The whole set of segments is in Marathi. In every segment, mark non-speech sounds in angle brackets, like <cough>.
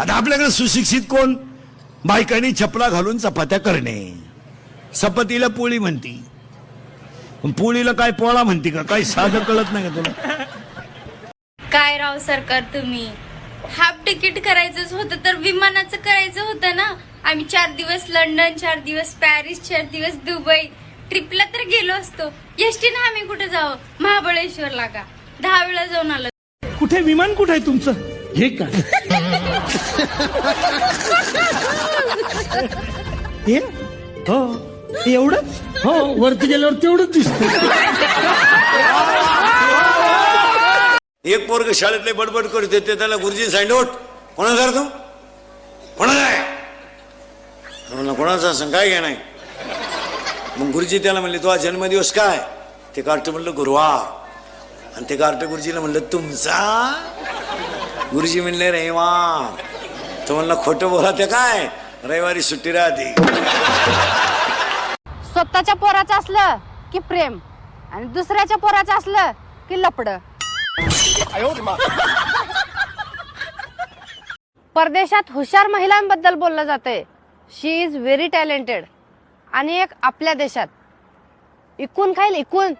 आता आपल्याकडे सुशिक्षित कोण? बायकांनी चपला घालून चपात्या करणे. चपातीला पोळी म्हणती. पण पोळीला काय पोळा म्हणते का? काही साधं कळत नाही का तुला? काय राव सरकार तुम्ही? हाफ तिकीट करायचंच होतं तर विमानाचं करायचं होतं ना? आम्ही चार दिवस लंडन चार दिवस पॅरिस चार दिवस दुबई. ट्रिपला तर गेलो असतो. एसटीनं आम्ही कुठे जावं? महाबळेश्वरला का? दहा वेळा जाऊन आलो. कुठे? विमान कुठे आहे तुमचं? हे का हे? हो. एवढंच हो वरती गेल्यावर तेवढंच दिसत. एक पोरग शाळेतले बडबड करत ते त्याला गुरुजी सांगितलं "उठ, कोणाचा तू कोणाचा आहे? म्हणलं कोणाचा असं काय घ्या नाही मग गुरुजी त्याला म्हणले तुझा जन्मदिवस काय ते कार्ट म्हणलं गुरुवार. आणि ते कार्ट गुरुजीला म्हणलं तुमचा गुरुजी म्हणले रविवार. तो म्हणला खोटं बोला ते काय? रविवारी सुट्टी राहते. स्वतःच्या पोराचं असलं की प्रेम आणि दुसऱ्याच्या पोराचं असलं की लपड. परदेशात हुशार महिलांबद्दल बोललं जाते शी इज व्हेरी टॅलेंटेड आणि एक आपल्या देशात. इकून खाईल इकून.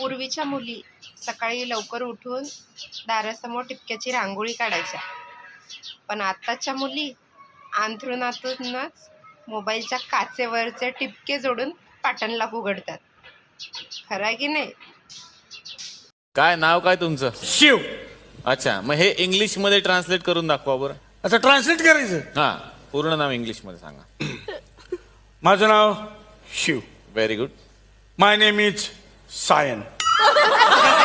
पूर्वीच्या मुली सकाळी लवकर उठून दारासमोर टिपक्याची रांगोळी काढायच्या. पण आत्ताच्या मुली अंथरुणातूनच मोबाईलच्या काचेवरचे टिपके जोडून पाटणला उघडतात. खरं आहे की नाही? काय नाव काय तुमचं? शिव. अच्छा मग हे इंग्लिशमध्ये ट्रान्सलेट करून दाखवा बरं. आता ट्रान्सलेट करायचं? हा पूर्ण नाव इंग्लिशमध्ये सांगा. <laughs> माझं नाव Shiv. Very good my name is Cyan. <laughs>